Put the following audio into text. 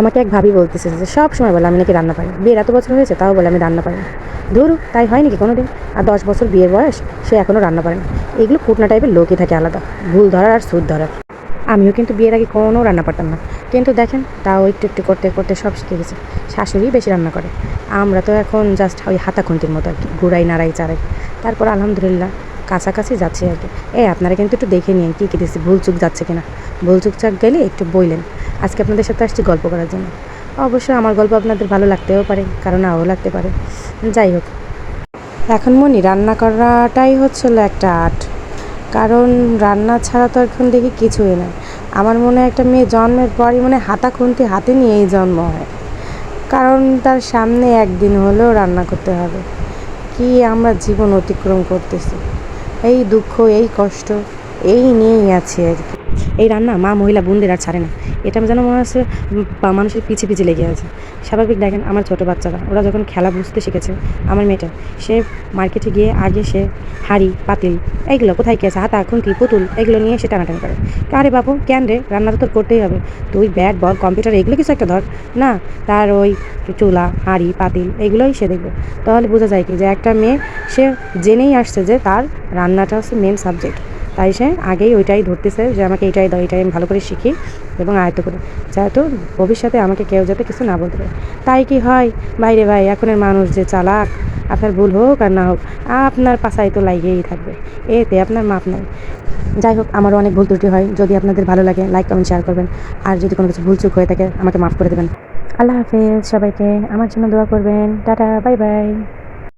আমাকে এক ভাবি বলতেছে যে, সব সময় বলে, আমি নাকি রান্না পারি। বিয়ের এত বছর হয়েছে, তাও বলে, আমি রান্না পারি ধরু, তাই হয় নাকি কোনো দিন আর দশ বছর বিয়ের বয়স, সে এখনও রান্না পারে না। এগুলো কুটনা টাইপের লোকই থাকে আলাদা, ভুল ধরার আর সুদ ধরার। আমিও কিন্তু বিয়ের আগে কোনো রান্না পারতাম না। কিন্তু দেখেন, তাও একটু একটু করতে করতে সব শিখে গেছে। শাশুড়ি বেশি রান্না করে। আমরা তো এখন জাস্ট ওই হাতা খুন্তির মতো আর কি, ঘুরাই, নাড়াই চারাই তারপর আলহামদুলিল্লাহ, কাছাকাছি যাচ্ছে আর কি। এ, আপনারা কিন্তু একটু দেখে নিন কী কী দিচ্ছি, ভুল চুক যাচ্ছে কিনা। ভুল চুক চাক গেলে একটু বইলেন। আজকে আপনাদের সাথে আসছি গল্প করার জন্য। অবশ্যই আমার গল্প আপনাদের ভালো লাগতেও পারে, কারণ নাও লাগতে পারে। যাই হোক, এখন মনি, রান্না করাটাই হচ্ছিল একটা আর্ট। কারণ রান্না ছাড়া তো এখন দেখি কিছুই না আমার মনে হয় একটা মেয়ে জন্মের পরই মনে হাতা খুন্তি হাতে নিয়েই জন্ম হয়। কারণ তার সামনে একদিন হলেও রান্না করতে হবে। কি আমরা জীবন অতিক্রম করতেছি। এই দুঃখ, এই কষ্ট, এই নিয়েই আছি আর কি। এই রান্না মা মহিলা বোনদের আর ছাড়ে না। এটা যেন মনে হচ্ছে মানুষের পিছে পিছে লেগে আছে। স্বাভাবিক, দেখেন আমার ছোটো বাচ্চারা, ওরা যখন খেলা বুঝতে শিখেছে, আমার মেয়েটা, সে মার্কেটে গিয়ে আগে সে হাড়ি, পাতিল এইগুলো কোথায় আছে? হাতা, খুন্তি, পুতুল, এগুলো নিয়ে সে টানাটানি করে। আরে বাবু কেন রে? রান্না তো করতেই হবে। তুই ব্যাট, বল, কম্পিউটার, এগুলো কিছু একটা ধর। না, তার ওই চুলা, হাঁড়ি, পাতিল, এগুলোই সে দেখবে। তাহলে বোঝা যায় কি যে একটা মেয়ে, সে জেনেই আসছে যে তার রান্নাটা হচ্ছে মেন সাবজেক্ট তাই সে আগেই ওইটাই ধরতেছে যে আমাকে এটাই দাও এটাই আমি ভালো করে শিখি এবং আয়ত্ত করি। যাতে ভবিষ্যতে আমাকে কেউ যাতে কিছু না বলতে তাই কি হয়? বাইরে ভাই, এখনের মানুষ যে চালাক, আপনার ভুল হোক আর না হোক, আপনার পাশায় তো লাগিয়েই থাকবে। এতে আপনার মাপ নাই। যাই হোক, আমারও অনেক ভুল ত্রুটি হয়। যদি আপনাদের ভালো লাগে লাইক কমেন্ট শেয়ার করবেন। আর যদি কোনো কিছু ভুলচুক হয়ে থাকে, আমাকে মাফ করে দেবেন। আল্লাহ হাফেজ, সবাইকে আমার জন্য দোয়া করবেন। Tata, bye bye.